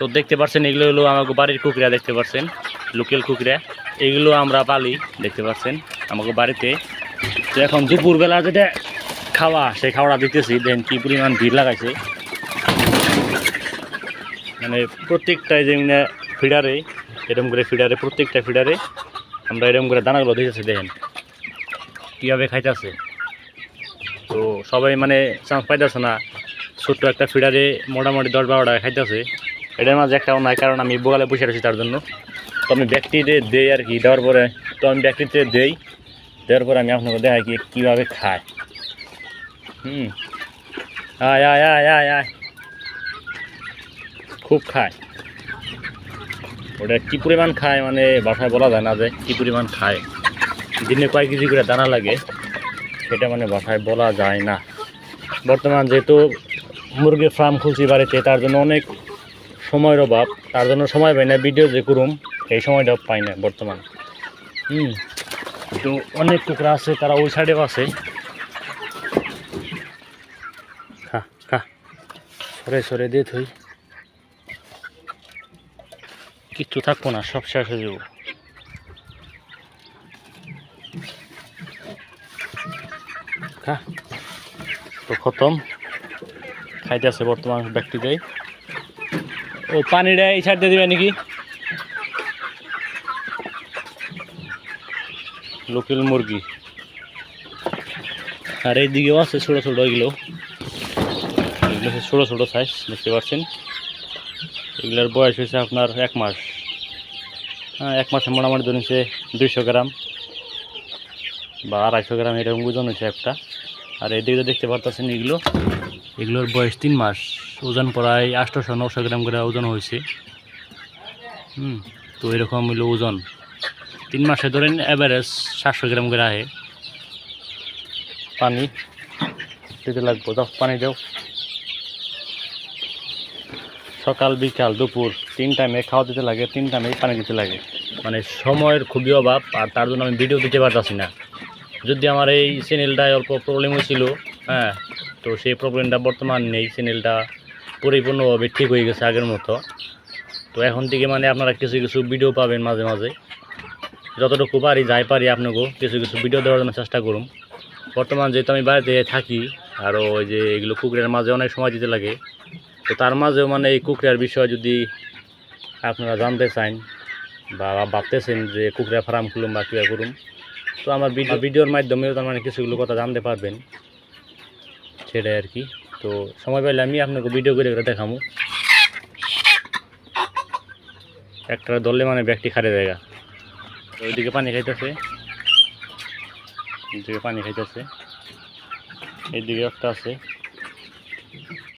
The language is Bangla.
তো দেখতে পাচ্ছেন এগুলো হলো আমাকে বাড়ির কুকুরা দেখতে পাচ্ছেন লোকাল কুকুরা। এগুলো আমরা পালি দেখতে পাচ্ছেন আমাকে বাড়িতে। তো এখন দুপুরবেলা যেটা খাওয়া সেই খাওয়াটা দিতেছি, দেন কি পরিমাণ ভিড় লাগাইছে। মানে প্রত্যেকটাই যেমনি ফিডারে এরকম করে ফিডারে, প্রত্যেকটা ফিডারে আমরা এরকম করে দানাগুলো দিতেছি দেখেন কীভাবে খাইতেছে? তো সবাই মানে চান্স পাইতেছে না, ছোট্ট একটা ফিডারে মোটামুটি দশ বারো টাকা খাইতেছে। এটার মাঝে একটাও নাই কারণ আমি বোগালে বসে রয়েছি তার জন্য। তো আমি ব্যক্তিতে দেই আর কি, দেওয়ার পরে তো আমি ব্যক্তিতে দেই, দেওয়ার পরে আমি আপনাকে দেখাই কি কীভাবে খায়। হুম। আয় আয় আয় আয় আয়। খুব খায়। ওটা কী পরিমাণ খায় মানে বাসায় বলা যায় না যে কী পরিমাণ খায়। দিনে কয়েক কেজি করে দানা লাগে, সেটা মানে বাসায় বলা যায় না। বর্তমান যেহেতু মুরগির ফার্ম খুলছি বাড়িতে, তার জন্য অনেক সময়ের অভাব, তার জন্য সময় পাই না ভিডিও যে করুম এই সময়টা পাই না বর্তমান। হুম তো অনেক কুকুরা আছে, তারা ওই সাইডেও আছে। খা খা। সরে সরে দিয়ে থই। কিচ্ছু থাকব না, সব শেষ হয়ে যাব। তো খতম। খাইতেছে বর্তমান ব্যক্তিটাই ও পানিটা এই সাইড দিয়ে দিবে নাকি? লোকাল মুরগি। আর এইদিকেও আছে ছোটো ছোটো এগুলো। এগুলো হচ্ছে ছোটো ছোটো সাইজ দেখতে পাচ্ছেন? এগুলোর বয়স হয়েছে আপনার এক মাস। হ্যাঁ এক মাসে মোটামুটি হচ্ছে দুইশো গ্রাম বা আড়াইশো গ্রাম, এরকম ওজন হয়েছে একটা। আর এদিকে দেখতে পারতেছেন এগুলো। এগুলোর বয়স তিন মাস। ওজন প্রায় আটশোশো নশো গ্রাম করে ওজন হয়েছে। হুম, তো এরকম হলো ওজন। তিন মাসে ধরেন অ্যাভারেজ সাতশো গ্রাম করে আহে। পানি দিতে লাগবো দাও পানি দাও। সকাল, বিকাল, দুপুর, তিন টাইমে খাওয়া দিতে লাগে, তিন টাইমে পানি দিতে লাগে। মানে সময়ের খুবই অভাব, আর তার জন্য আমি ভিডিও দিতে পারতাছি না। যদি আমার এই চ্যানেলটায় অল্প প্রবলেম হয়েছিল হ্যাঁ তো সেই প্রবলেমটা বর্তমান নেই চ্যানেলটা পরিপূর্ণভাবে ঠিক হয়ে গেছে আগের মতো। তো এখন থেকে মানে আপনারা কিছু কিছু ভিডিও পাবেন মাঝে মাঝে। যতটুকু পারি, যাই পারি আপনাকেও কিছু কিছু ভিডিও দেওয়ার জন্য চেষ্টা করুন। বর্তমান যেহেতু আমি বাড়িতে থাকি, আর ওই যে এগুলো কুকুরের মাঝে অনেক সময় দিতে লাগে, তো তার মাঝেও মানে এই কুকুরের বিষয়ে যদি আপনারা জানতে চান বা ভাবতেছেন যে কুকুরের ফার্ম খুলুন বা কীভাবে করুন, তো আমার ভিডিও ভিডিওর মাধ্যমেও তার মানে কিছুগুলো কথা জানতে পারবেন। সেটাই আর কি। তো সময় পাইলে আমি আপনাকে ভিডিও করে করে দেখাবো একটা দললে মানে ব্যাগটি খারে জায়গা ওইদিকে পানি খাইতেছে। ওইদিকে পানি খাইতেছে। এইদিকে একটা আছে।